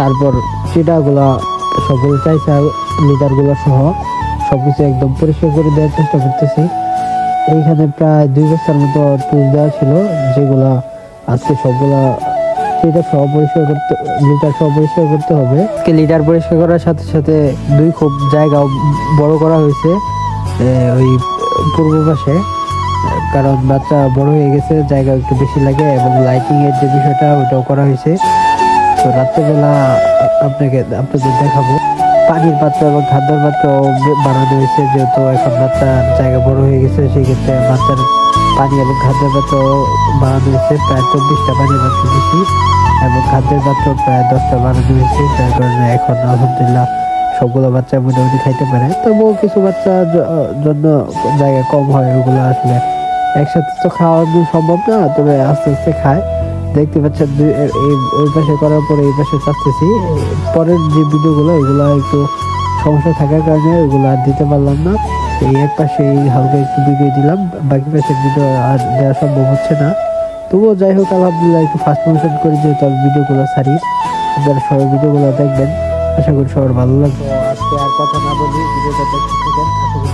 তারপর চিটাগুলা সকল চাইছে, লিটারগুলো সহ সবকিছু একদম পরিষ্কার করে দেওয়ার চেষ্টা করতেছি। এইখানে প্রায় দুই বছর মতো টুল দেওয়া ছিল, যেগুলা আজকে সবগুলা লিটার সহ পরিষ্কার করতে লিটার সহ পরিষ্কার করতে হবে। আজকে লিটার পরিষ্কার করার সাথে সাথে দুই খুব জায়গাও বড় করা হয়েছে ওই পূর্ব পাশে। কারণ বাচ্চা বড় হয়ে গেছে জায়গা একটু বেশি লাগে এবং লাইটিংয়ের যে বিষয়টা ওটাও করা হয়েছে। তো রাত্রেবেলা আপনাকে, আপনাদের দেখাবো। পানির পাত্র এবং খাদ্যের পাত্র বানানো হয়েছে, যেহেতু এখন বাচ্চার জায়গা বড় হয়ে গেছে, সেক্ষেত্রে বাচ্চার পানি এবং খাদ্যের পাত্র বানানো হয়েছে। প্রায় চব্বিশটা পানির পাত্র দিয়েছি এবং খাদ্যের পাত্র প্রায় দশটা বানানো হয়েছে, যার কারণে এখন আলহামদুলিল্লাহ সবগুলো বাচ্চা মোটামুটি খাইতে পারে। তবুও কিছু বাচ্চার জন্য জায়গা কম হয়, ওগুলো আসলে একসাথে তো খাওয়ানো সম্ভব না, তবে আস্তে আস্তে খায়। দেখতে পাচ্ছেন এই ওই পাশে করার পরে এই পাশে চাচ্তেছি পরের যে ভিডিওগুলো, এগুলো একটু সমস্যা থাকার কারণে ওগুলো আর দিতে পারলাম না। এই এক পাশে এই হালকা একটু ভিডিও দিলাম, বাকি পাশের ভিডিও আর দেওয়া সম্ভব হচ্ছে না। তবুও যাই হোক, আলহামদুলিল্লাহ একটু ফার্স্ট মোশন করে যেহেতু আমি ভিডিওগুলো ছাড়ি, আপনারা সবাই ভিডিওগুলো দেখবেন। আশা করি সবার ভালো লাগবে। আজকে আর কথা না বলি ভিডিওটা দেখতে থাকেন। আশা করি